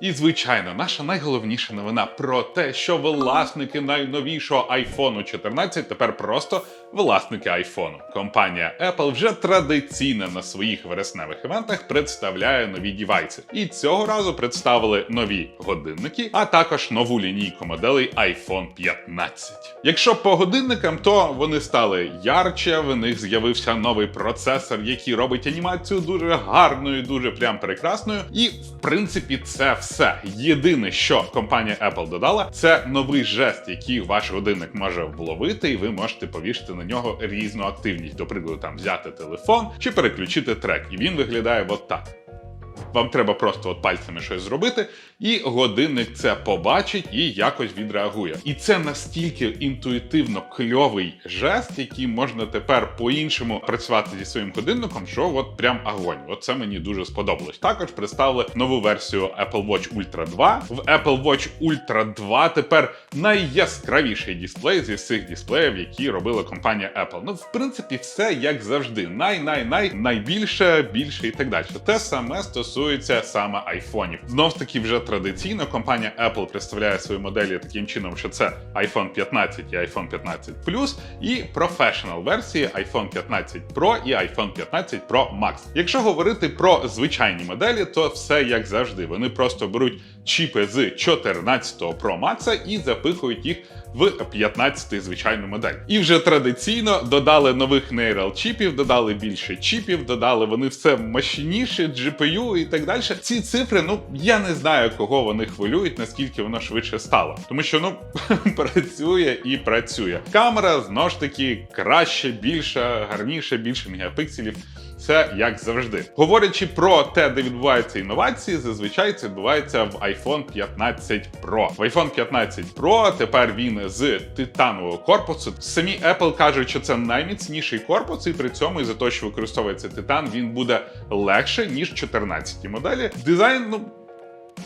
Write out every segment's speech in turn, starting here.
І звичайно, наша найголовніша новина про те, що власники найновішого iPhone 14 тепер просто власники iPhone. Компанія Apple вже традиційно на своїх вересневих івентах представляє нові дівайси. І цього разу представили нові годинники, а також нову лінійку моделей iPhone 15. Якщо по годинникам, то вони стали ярче, в них з'явився новий процесор, який робить анімацію дуже гарною, дуже прям прекрасною. І в принципі, це все. Єдине, що компанія Apple додала, це новий жест, який ваш годинник може вловити, і ви можете повішати на нього різну активність. До прикладу, там взяти телефон чи переключити трек. І він виглядає от так. Вам треба просто от пальцями щось зробити, і годинник це побачить і якось відреагує. І це настільки інтуїтивно кльовий жест, який можна тепер по-іншому працювати зі своїм годинником, що от прям огонь. От це мені дуже сподобалось. Також представили нову версію Apple Watch Ultra 2. В Apple Watch Ultra 2 тепер найяскравіший дисплей зі всіх дисплеїв, які робила компанія Apple. Ну, в принципі, все як завжди. Най-най-най найбільше, більше і так далі. Те саме стосується саме айфонів. Знов таки, вже традиційно компанія Apple представляє свої моделі таким чином, що це iPhone 15 і iPhone 15 Plus, і professional версії iPhone 15 Pro і iPhone 15 Pro Max. Якщо говорити про звичайні моделі, то все як завжди. Вони просто беруть чіпи з 14 Pro Max і запихують їх в 15 звичайну модель. І вже традиційно додали нових нейрал чіпів, додали більше чіпів, додали вони все мощніше, GPU і так далі. Ці цифри, ну я не знаю, кого вони хвилюють, наскільки воно швидше стало. Тому що ну працює і працює. Камера знову ж таки краще, більша, гарніше, більше мегапікселів. Це як завжди. Говорячи про те, де відбуваються інновації, зазвичай це відбувається в iPhone 15 Pro. В iPhone 15 Pro тепер він з титанового корпусу. Самі Apple кажуть, що це найміцніший корпус, і при цьому із за того, що використовується титан, він буде легше ніж 14 моделі. Дизайн, ну.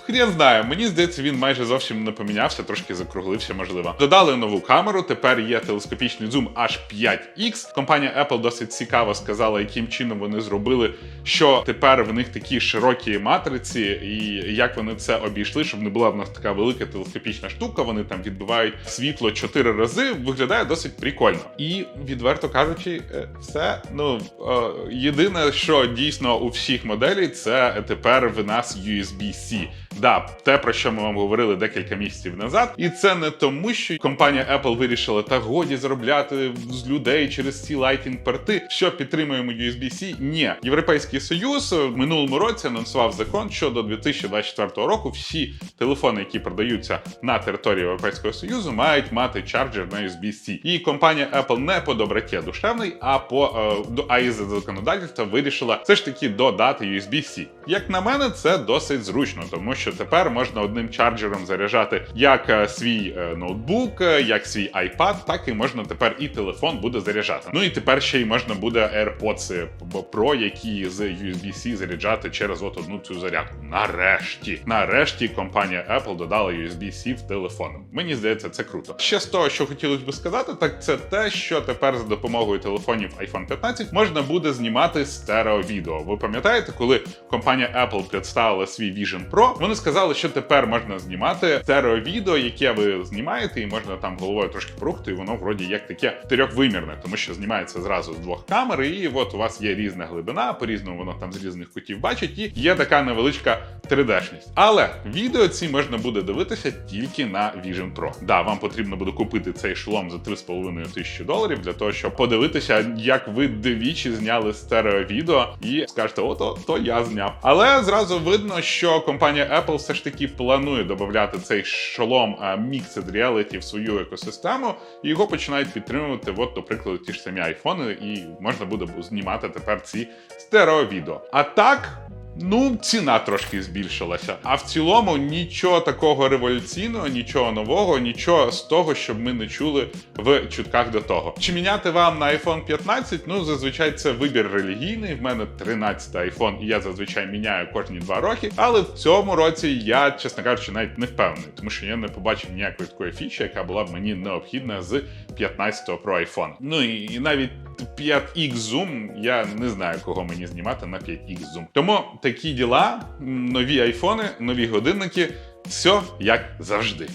Хрен знає, мені здається, він майже зовсім не помінявся, трошки закруглився, можливо. Додали нову камеру. Тепер є телескопічний зум H5X. Компанія Apple досить цікаво сказала, яким чином вони зробили, що тепер в них такі широкі матриці, і як вони це обійшли, щоб не була в нас така велика телескопічна штука. Вони там відбивають світло чотири рази. Виглядає досить прикольно. І відверто кажучи, е, все ну е, єдине, що дійсно у всіх моделей, це тепер в нас USB-C. Да, те, про що ми вам говорили декілька місяців назад, і це не тому, що компанія Apple вирішила та годі заробляти з людей через ці Lightning порти, що підтримуємо USB-C. Ні, Європейський Союз в минулому році анонсував закон, що до 2024 року всі телефони, які продаються на території Європейського Союзу, мають мати чарджер на USB-C. І компанія Apple не по доброті душевний, а по е, до а із законодавства вирішила все ж таки додати USB-C. Як на мене, це досить зручно, тому що тепер можна одним чарджером заряджати як е, свій е, ноутбук, е, як свій iPad, так і можна тепер і телефон буде заряджати. Ну і тепер ще й можна буде AirPods Pro, які з USB-C заряджати через от одну цю зарядку. Нарешті, нарешті, компанія Apple додала USB-C в телефон. Мені здається, це круто. Ще з того, що хотілося би сказати, так це те, що тепер за допомогою телефонів iPhone 15 можна буде знімати стереовідео. Ви пам'ятаєте, коли компанія Apple представила свій Vision Pro, вони сказали, що тепер можна знімати стереовідео, яке ви знімаєте, і можна там головою трошки порухати, і воно вроді як таке трьохвимірне, тому що знімається зразу з двох камер, і от у вас є різна глибина, по-різному воно там з різних кутів бачить, і є така невеличка 3D-шність. Але відео ці можна буде дивитися тільки на Vision Pro. Да, вам потрібно буде купити цей шолом за 3,5 тисячі доларів для того, щоб подивитися, як ви двічі зняли стереовідео, і скажете, ото то я зняв. Але зразу видно, що компанія Apple все ж таки планує додати цей шолом Mixed Reality в свою екосистему, і його починають підтримувати, от, до прикладу, ті ж самі айфони, і можна буде знімати тепер ці стереовідео. А так. Ну, ціна трошки збільшилася. А в цілому нічого такого революційного, нічого нового, нічого з того, щоб ми не чули в чутках до того. Чи міняти вам на iPhone 15? Ну, зазвичай це вибір релігійний. В мене 13 iPhone, і я зазвичай міняю кожні два роки. Але в цьому році я, чесно кажучи, навіть не впевнений, тому що я не побачив ніякої такої фічі, яка була б мені необхідна з 15 Pro iPhone. Ну і, і навіть 5X Zoom, я не знаю, кого мені знімати на 5X Zoom. Тому такі діла, нові айфони, нові годинники, все як завжди.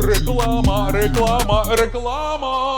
Реклама, реклама, реклама.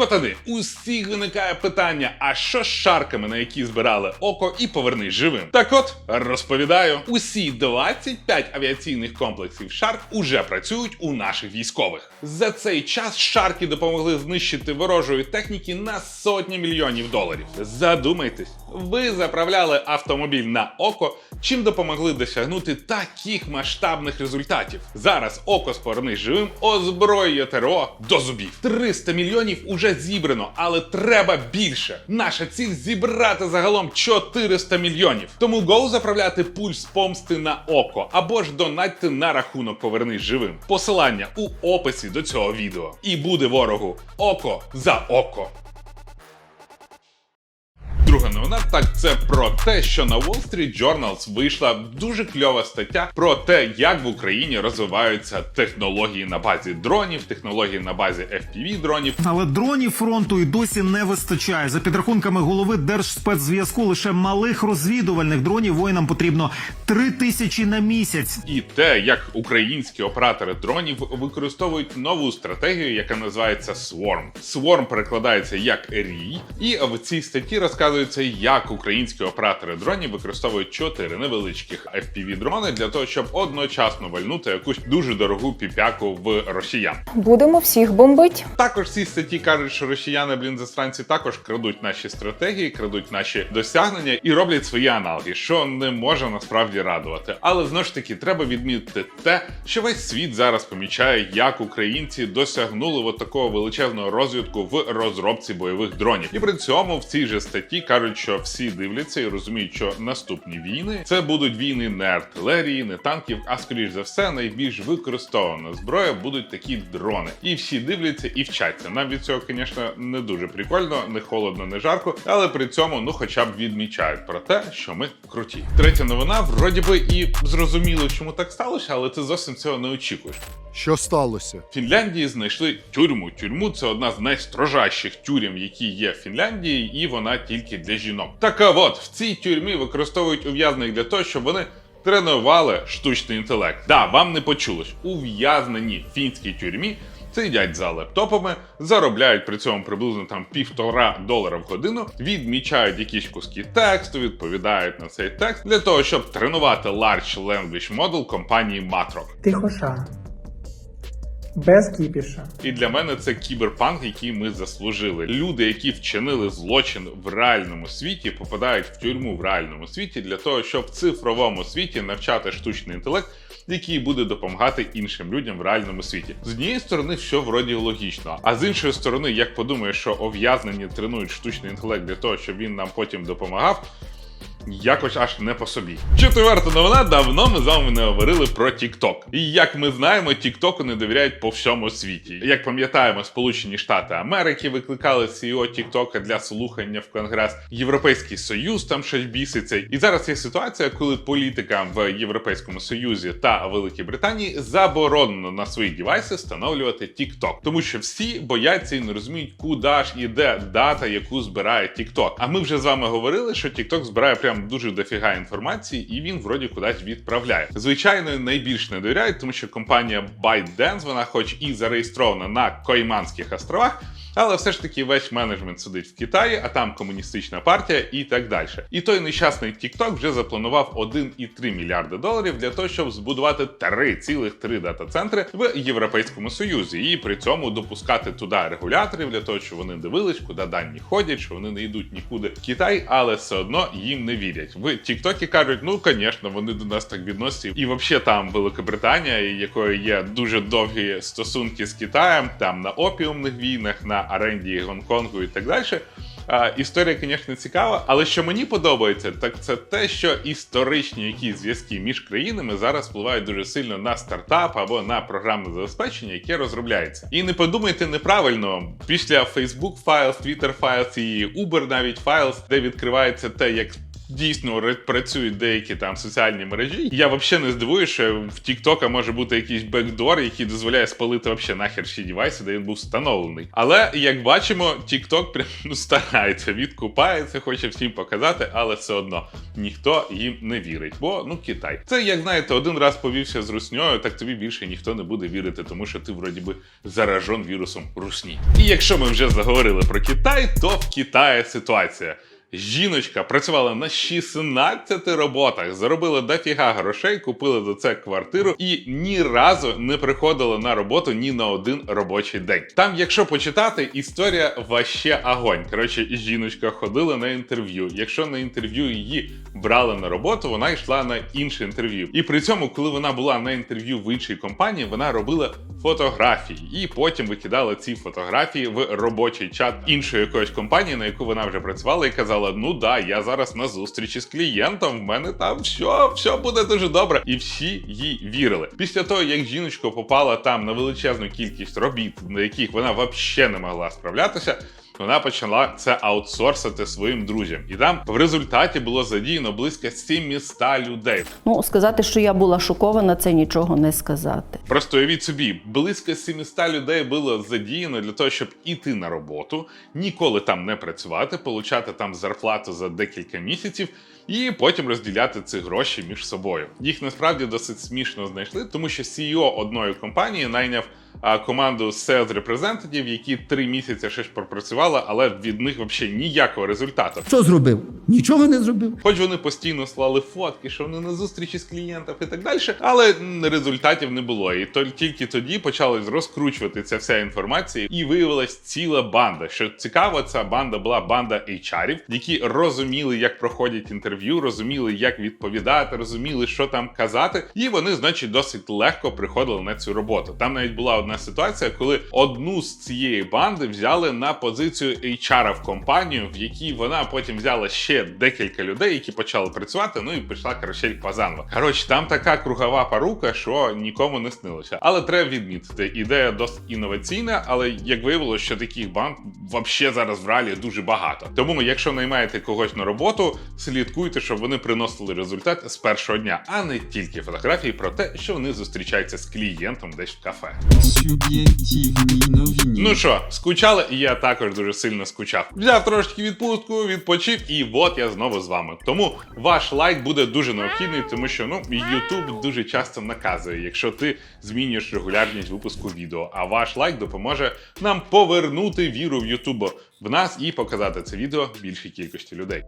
Котани, усіх виникає питання: а що з шарками, на які збирали око, і повернись живим? Так от розповідаю: усі 25 авіаційних комплексів Шарк уже працюють у наших військових. За цей час шарки допомогли знищити ворожої техніки на сотні мільйонів доларів. Задумайтесь, ви заправляли автомобіль на око, чим допомогли досягнути таких масштабних результатів. Зараз око з повернись живим озброює ТРО до зубів. 300 мільйонів уже зібрано, але треба більше. Наша ціль зібрати загалом 400 мільйонів. Тому гоу заправляти пульс помсти на око або ж донатьте на рахунок повернись живим. Посилання у описі до цього відео. І буде ворогу око за око. Друга новина, так це про те, що на Wall Street Journal вийшла дуже кльова стаття про те, як в Україні розвиваються технології на базі дронів, технології на базі FPV дронів. Але дронів фронту і досі не вистачає. За підрахунками голови Держспецзв'язку, лише малих розвідувальних дронів воїнам потрібно три тисячі на місяць. І те, як українські оператори дронів використовують нову стратегію, яка називається Swarm. Swarm перекладається як рій, і в цій статті розказується, як українські оператори дронів використовують чотири невеличких fpv дрони для того, щоб одночасно вальнути якусь дуже дорогу піпяку в росіян. Будемо всіх бомбить. Також в цій статті кажуть, що росіяни, блін, засранці також крадуть наші стратегії, крадуть наші досягнення і роблять свої аналоги, що не може насправді радувати. Але знову ж таки, треба відмітити те, що весь світ зараз помічає, як українці досягнули от такого величезного розвитку в розробці бойових дронів. І при цьому в цій же статті кажуть, що всі дивляться і розуміють, що наступні війни це будуть війни не артилерії, не танків, а скоріш за все, найбільш використована зброя будуть такі дрони. І всі дивляться і вчаться. Нам від цього, звісно, не дуже прикольно, не холодно, не жарко, але при цьому ну хоча б відмічають про те, що ми круті. Третя новина, вроді би, і зрозуміло, чому так сталося, але ти зовсім цього не очікуєш. Що сталося? В Фінляндії знайшли тюрму. Тюрму це одна з найстрожайших тюрем, які є в Фінляндії, і вона тільки для жінок. Так от в цій тюрмі використовують ув'язнених для того, щоб вони. Тренували штучний інтелект. Да, вам не почулось. Ув'язнені в фінській тюрмі сидять за лептопами, заробляють при цьому приблизно там півтора долара в годину, відмічають якісь куски тексту, відповідають на цей текст для того, щоб тренувати Large Language Model компанії Matrock. Тихоша. Без кіпіша. І для мене це кіберпанк, який ми заслужили. Люди, які вчинили злочин в реальному світі, попадають в тюрму в реальному світі для того, щоб в цифровому світі навчати штучний інтелект, який буде допомагати іншим людям в реальному світі. З однієї сторони, все вроді логічно, а з іншої сторони, як подумаєш, що ув'язнені тренують штучний інтелект для того, щоб він нам потім допомагав. Якось аж не по собі. Четверта новина. Давно ми з вами не говорили про TikTok. І як ми знаємо, TikTok не довіряють по всьому світі. Як пам'ятаємо, Сполучені Штати Америки викликали CEO TikTok для слухання в Конгрес. Європейський Союз там щось біситься. І зараз є ситуація, коли політикам в Європейському Союзі та Великій Британії заборонено на свої девайси встановлювати TikTok. тому що всі бояться і не розуміють, куди ж іде дата, яку збирає TikTok. А ми вже з вами говорили, що TikTok збирає прям дуже дофіга інформації, і він вроді кудись відправляє. Звичайно, найбільш не довіряють, тому що компанія ByteDance, вона, хоч і зареєстрована на Койманських островах. Але все ж таки весь менеджмент сидить в Китаї, а там комуністична партія і так далі. І той нещасний TikTok вже запланував 1,3 мільярди доларів для того, щоб збудувати 3,3 дата-центри в Європейському Союзі, і при цьому допускати туди регуляторів для того, щоб вони дивились, куди дані ходять, що вони не йдуть нікуди в Китай, але все одно їм не вірять. В TikTok кажуть, ну звісно, вони до нас так відносять. І взагалі там Великобританія, якої є дуже довгі стосунки з Китаєм, там на опіумних війнах, на оренді Гонконгу і так далі. Історія, звісно, цікава, але що мені подобається, так це те, що історичні якісь зв'язки між країнами зараз впливають дуже сильно на стартап або на програмне забезпечення, яке розробляється. І не подумайте неправильно, після Facebook Files, Twitter Files і Uber навіть Files, де відкривається те, як дійсно працюють деякі там соціальні мережі. Я взагалі не здивуюся, що в TikTok може бути якийсь бекдор, який дозволяє спалити вообще нахер всі девайси, де він був встановлений. Але як бачимо, TikTok прям ну, старається, відкупається, хоче всім показати, але все одно ніхто їм не вірить. Бо ну Китай. Це як знаєте, один раз повівся з русньою, так тобі більше ніхто не буде вірити, тому що ти вроді би заражен вірусом русні. І якщо ми вже заговорили про Китай, то в Китаї ситуація. Жіночка працювала на 16 роботах, заробила дофіга грошей, купила за це квартиру і ні разу не приходила на роботу ні на один робочий день. Там, якщо почитати, історія ваще огонь. Коротше, жіночка ходила на інтерв'ю. Якщо на інтерв'ю її брали на роботу, вона йшла на інше інтерв'ю. І при цьому, коли вона була на інтерв'ю в іншій компанії, вона робила фотографії і потім викидала ці фотографії в робочий чат іншої якоїсь компанії, на яку вона вже працювала, і казала: Ну да, я зараз на зустрічі з клієнтом. В мене там все, все буде дуже добре. І всі їй вірили. Після того, як жіночка попала там на величезну кількість робіт, на яких вона взагалі не могла справлятися. Вона почала це аутсорсити своїм друзям, і там в результаті було задіяно близько 700 людей. Ну, сказати, що я була шокована, це нічого не сказати. Просто уявіть собі, близько 700 людей було задіяно для того, щоб іти на роботу, ніколи там не працювати, получати там зарплату за декілька місяців. І потім розділяти ці гроші між собою. Їх насправді досить смішно знайшли, тому що CEO одної компанії найняв команду sales representative, які три місяці ще ж пропрацювали, але від них взагалі ніякого результату. Що зробив? Нічого не зробив. Хоч вони постійно слали фотки, що вони на зустрічі з клієнтів і так далі, але результатів не було. І тільки тоді почалась розкручувати ця вся інформація, і виявилась ціла банда. Що цікаво, ця банда була банда HR-ів, які розуміли, як проходять інтерв'ю, розуміли, як відповідати, розуміли, що там казати, і вони, значить, досить легко приходили на цю роботу. Там навіть була одна ситуація, коли одну з цієї банди взяли на позицію HR в компанію, в якій вона потім взяла ще декілька людей, які почали працювати. Ну і пішла карусель Пазанова. Коротше, там така кругова парука, що нікому не снилося. Але треба відмітити, ідея досить інноваційна, але як виявилося, що таких банд взагалі зараз в реалі дуже багато. Тому, якщо наймаєте когось на роботу, слідкуйте, щоб вони приносили результат з першого дня, а не тільки фотографії про те, що вони зустрічаються з клієнтом десь в кафе. Ну що, скучали? Я також дуже сильно скучав. Взяв трошки відпустку, відпочив, і от я знову з вами. Тому ваш лайк буде дуже необхідний, тому що ну YouTube дуже часто наказує, якщо ти змінюєш регулярність випуску відео. А ваш лайк допоможе нам повернути віру в YouTube в нас і показати це відео більшій кількості людей.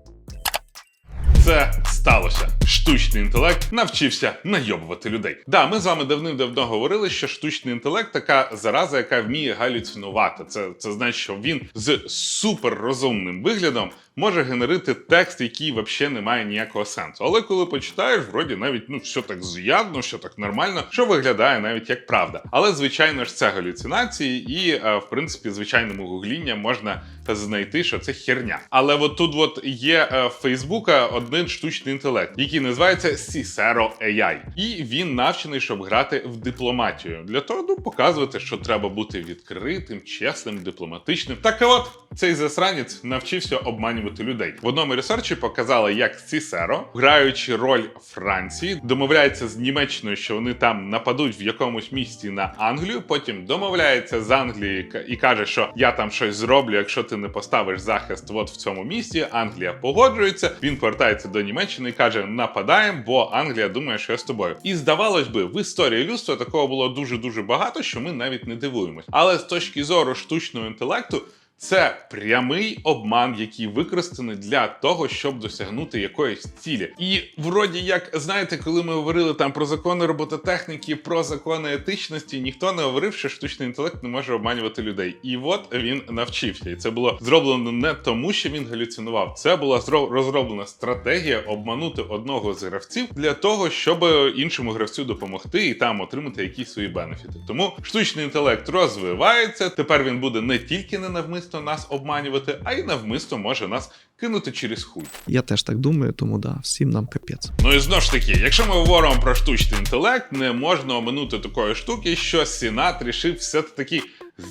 Це сталося. Штучний інтелект навчився найобувати людей. Да, ми з вами давним-давно говорили, що штучний інтелект така зараза, яка вміє галюцинувати. Це, це значить, що він з суперрозумним виглядом може генерити текст, який взагалі не має ніякого сенсу. Але коли почитаєш, вроді навіть ну все так з'явно, все так нормально, що виглядає навіть як правда. Але звичайно ж це галюцинації, і е, в принципі звичайному гуглінням можна знайти, що це херня. Але от тут от є е, в Фейсбука один штучний інтелект, який називається Cicero AI. І він навчений, щоб грати в дипломатію. Для того, ну, показувати, що треба бути відкритим, чесним, дипломатичним. Так от цей засранець навчився обманювати людей. В одному ресерчі показали, як Cicero, граючи роль Франції, домовляється з Німеччиною, що вони там нападуть в якомусь місті на Англію. Потім домовляється з Англії і каже, що я там щось зроблю, якщо ти не поставиш захист от в цьому місті. Англія погоджується. Він повертається до Німеччини і каже: нападаємо, бо Англія думає, що я з тобою. І здавалось би, в історії людства такого було дуже дуже багато, що ми навіть не дивуємось. Але з точки зору штучного інтелекту. Це прямий обман, який використаний для того, щоб досягнути якоїсь цілі. І вроді як знаєте, коли ми говорили там про закони робототехніки, про закони етичності, ніхто не говорив, що штучний інтелект не може обманювати людей. І от він навчився. І це було зроблено не тому, що він галюцинував. Це була зро- розроблена стратегія обманути одного з гравців для того, щоб іншому гравцю допомогти і там отримати якісь свої бенефіти. Тому штучний інтелект розвивається. Тепер він буде не тільки ненавмисно нас обманювати, а й навмисно може нас кинути через хуй. Я теж так думаю, тому да, всім нам капець. Ну і знову ж таки, якщо ми говоримо про штучний інтелект, не можна оминути такої штуки, що Сенат рішив все-таки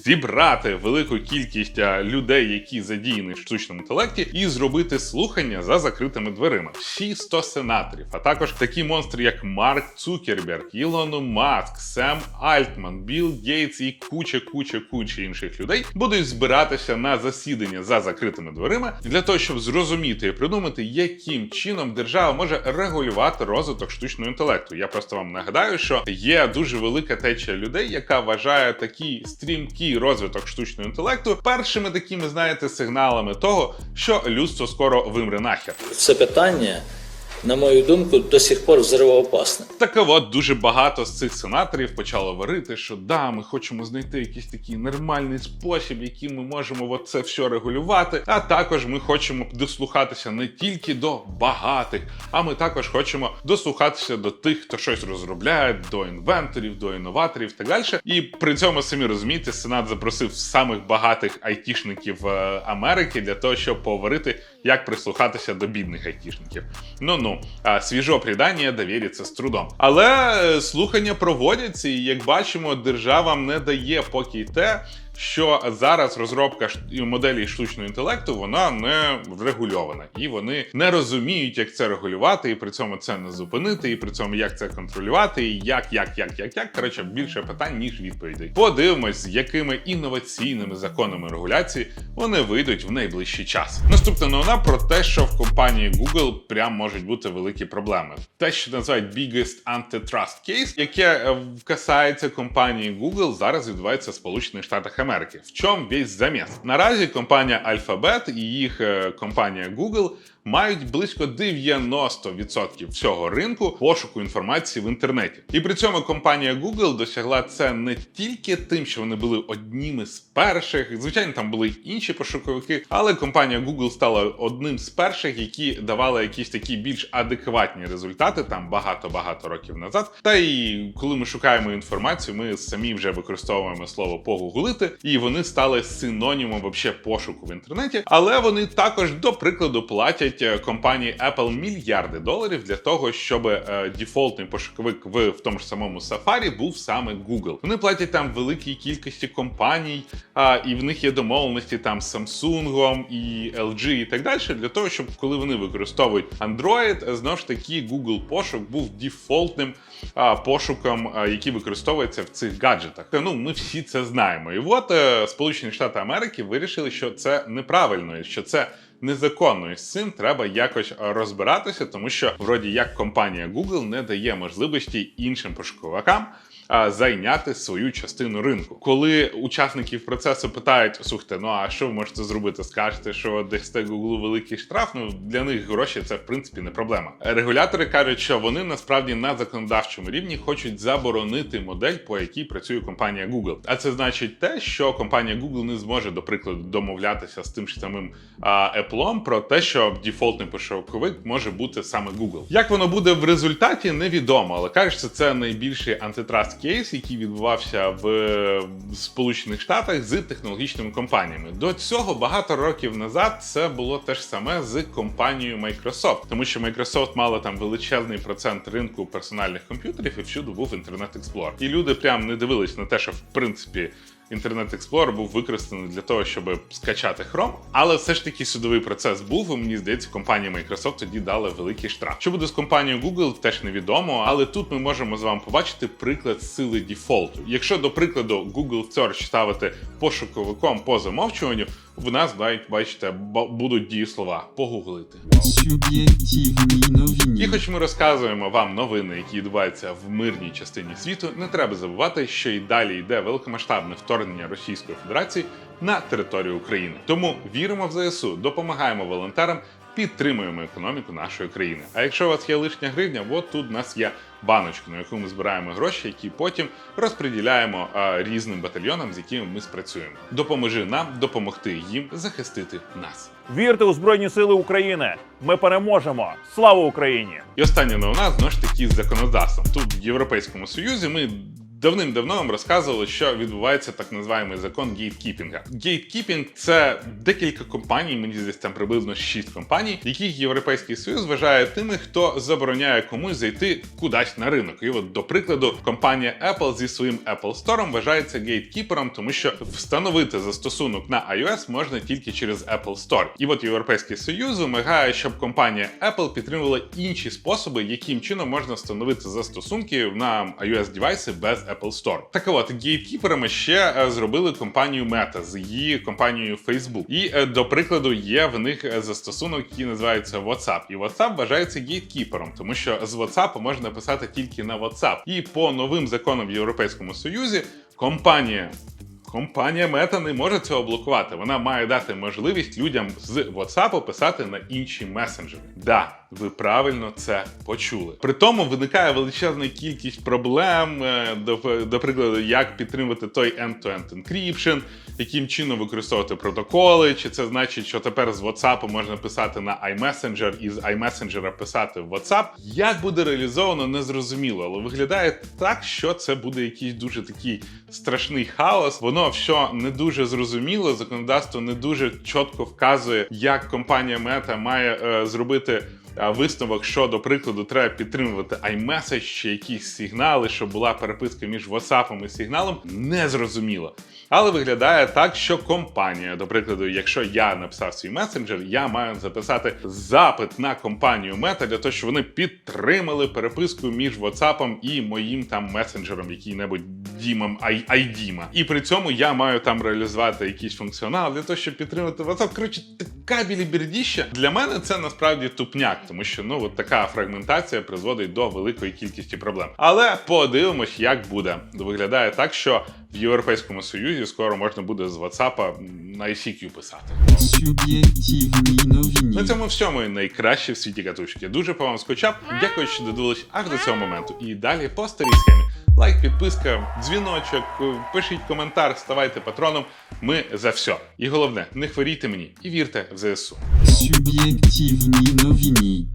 зібрати велику кількість людей, які задіяні в штучному інтелекті, і зробити слухання за закритими дверима. Всі 100 сенаторів, а також такі монстри, як Марк Цукерберг, Ілон Маск, Сем Альтман, Білл Гейтс і куча, куча, куча інших людей будуть збиратися на засідання за закритими дверима для того, щоб зрозуміти і придумати, яким чином держава може регулювати розвиток штучного інтелекту. Я просто вам нагадаю, що є дуже велика течія людей, яка вважає такий стрімкий розвиток штучного інтелекту першими такими, знаєте, сигналами того, що людство скоро вимре нахер. Це питання, на мою думку, до сих пор взривоопасне. Так от дуже багато з цих сенаторів почало говорити, що да, ми хочемо знайти якийсь такий нормальний спосіб, яким ми можемо от це все регулювати. А також ми хочемо дослухатися не тільки до багатих, а ми також хочемо дослухатися до тих, хто щось розробляє, до інвенторів, до інноваторів так далі. І при цьому самі розумієте, сенат запросив самих багатих айтішників е, Америки для того, щоб поговорити, як прислухатися до бідних айтішників. Ну ну свіжо придання довіриться з трудом. Але е, слухання проводяться, і як бачимо, держава не дає поки те. Що зараз розробка моделі штучного інтелекту вона не врегульована, і вони не розуміють, як це регулювати, і при цьому це не зупинити, і при цьому як це контролювати, і як, як, як, як, як. Коротше, більше питань ніж відповідей. Подивимось, з якими інноваційними законами регуляції вони вийдуть в найближчий час. Наступна новина про те, що в компанії Google прям можуть бути великі проблеми. Те, що називають biggest antitrust case, яке е, касається компанії Google, зараз відбувається в Сполучених Штатах Америки. В чому весь заміс? Наразі компанія Alphabet і їх е, компанія Google мають близько 90% всього ринку пошуку інформації в інтернеті. І при цьому компанія Google досягла це не тільки тим, що вони були одніми з перших. Звичайно, там були інші пошуковики, але компанія Google стала одним з перших, які давали якісь такі більш адекватні результати там багато-багато років назад. Та і коли ми шукаємо інформацію, ми самі вже використовуємо слово погуглити, і вони стали синонімом вообще пошуку в інтернеті. Але вони також, до прикладу, платять е, компанії Apple мільярди доларів для того, щоб е, дефолтний пошуковик в, в тому ж самому Safari був саме Google. Вони платять там великій кількості компаній, а, і в них є домовленості там з Samsung і LG і так далі, для того, щоб коли вони використовують Android, знову ж таки Google пошук був дефолтним а, пошуком, а, який використовується в цих гаджетах. Та, Ну, ми всі це знаємо. І от е, Сполучені Штати Америки вирішили, що це неправильно, і що це. Незаконно і з цим треба якось розбиратися, тому що вроді як компанія Google не дає можливості іншим пошуковикам зайняти свою частину ринку. Коли учасників процесу питають: слухайте, ну а що ви можете зробити? Скажете, що дасте Google великий штраф? Ну для них гроші це в принципі не проблема. Регулятори кажуть, що вони насправді на законодавчому рівні хочуть заборонити модель, по якій працює компанія Google. А це значить те, що компанія Google не зможе, до прикладу, домовлятися з тим ж самим Apple про те, що дефолтний пошуковик може бути саме Google. Як воно буде в результаті, невідомо, але кажуть, що це найбільший антитраст кейс, який відбувався в Сполучених Штатах з технологічними компаніями. До цього багато років назад це було те ж саме з компанією Microsoft, тому що Microsoft мала там величезний процент ринку персональних комп'ютерів і всюди був інтернет Explorer. І люди прям не дивились на те, що в принципі. Internet Explorer був використаний для того, щоб скачати Chrome, але все ж таки судовий процес був. і Мені здається, компанія Microsoft тоді дала великий штраф. Що буде з компанією Google, теж невідомо. Але тут ми можемо з вами побачити приклад сили дефолту. Якщо до прикладу Google Search ставити пошуковиком по замовчуванню, в нас навіть бачите, будуть дії слова погуглити. Суб'єктивні І хоч ми розказуємо вам новини, які відбуваються в мирній частині світу, не треба забувати, що і далі йде великомасштабне вторгнення Російської Федерації на територію України. Тому віримо в ЗСУ, допомагаємо волонтерам, підтримуємо економіку нашої країни. А якщо у вас є лишня гривня, от тут у нас є баночка, на яку ми збираємо гроші, які потім розподіляємо різним батальйонам, з якими ми спрацюємо. Допоможи нам допомогти їм захистити нас. Вірте у Збройні Сили України! Ми переможемо! Слава Україні! І остання новина знову ж таки з законодавством. Тут в Європейському Союзі ми Давним-давно вам розказували, що відбувається так називаємий закон гейткіпінга. Гейткіпінг це декілька компаній, мені здається, там приблизно 6 компаній, яких Європейський Союз вважає тими, хто забороняє комусь зайти кудись на ринок. І от, до прикладу, компанія Apple зі своїм Apple Store вважається гейткіпером, тому що встановити застосунок на iOS можна тільки через Apple Store. І от Європейський Союз вимагає, щоб компанія Apple підтримувала інші способи, яким чином можна встановити застосунки на iOS девайси без Apple Store. Так от гейткіперами ще е, зробили компанію Meta з її компанією Facebook. І е, до прикладу, є в них е, застосунок, який називається WhatsApp. І WhatsApp вважається гейткіпером, тому що з WhatsApp можна писати тільки на WhatsApp. І по новим законам в Європейському Союзі компанія. Компанія Мета не може цього блокувати. Вона має дати можливість людям з WhatsApp писати на інші месенджери. Да, ви правильно це почули. При тому виникає величезна кількість проблем, е, до, до прикладу, як підтримувати той end-to-end encryption, яким чином використовувати протоколи. Чи це значить, що тепер з WhatsApp можна писати на iMessenger і з iMessenger писати в WhatsApp? Як буде реалізовано, незрозуміло, але виглядає так, що це буде якийсь дуже такий страшний хаос. Воно все не дуже зрозуміло. Законодавство не дуже чітко вказує, як компанія Meta має е, зробити. Висновок, що до прикладу треба підтримувати iMessage чи якісь сигнали, щоб була переписка між WhatsApp і сигналом, не зрозуміло. Але виглядає так, що компанія, до прикладу, якщо я написав свій месенджер, я маю записати запит на компанію Meta для того, щоб вони підтримали переписку між WhatsApp і моїм там месенджером, який-небудь Дімом Ай- Айдіма. І при цьому я маю там реалізувати якийсь функціонал для того, щоб підтримати WhatsApp. Коротше, така білібердіща. Для мене це насправді тупняк, тому що ну от така фрагментація призводить до великої кількості проблем. Але подивимось, як буде. Виглядає так, що в Європейському Союзі скоро можна буде з WhatsApp на ICQ писати. Новини. На цьому все мої найкращі в світі катушки. Дуже по вам скучав. Дякую, що додивились аж до цього моменту. І далі по старій схемі. Лайк, підписка, дзвіночок, пишіть коментар, ставайте патроном. Ми за все. І головне, не хворійте мені і вірте в ЗСУ. Суб'єктивні новини.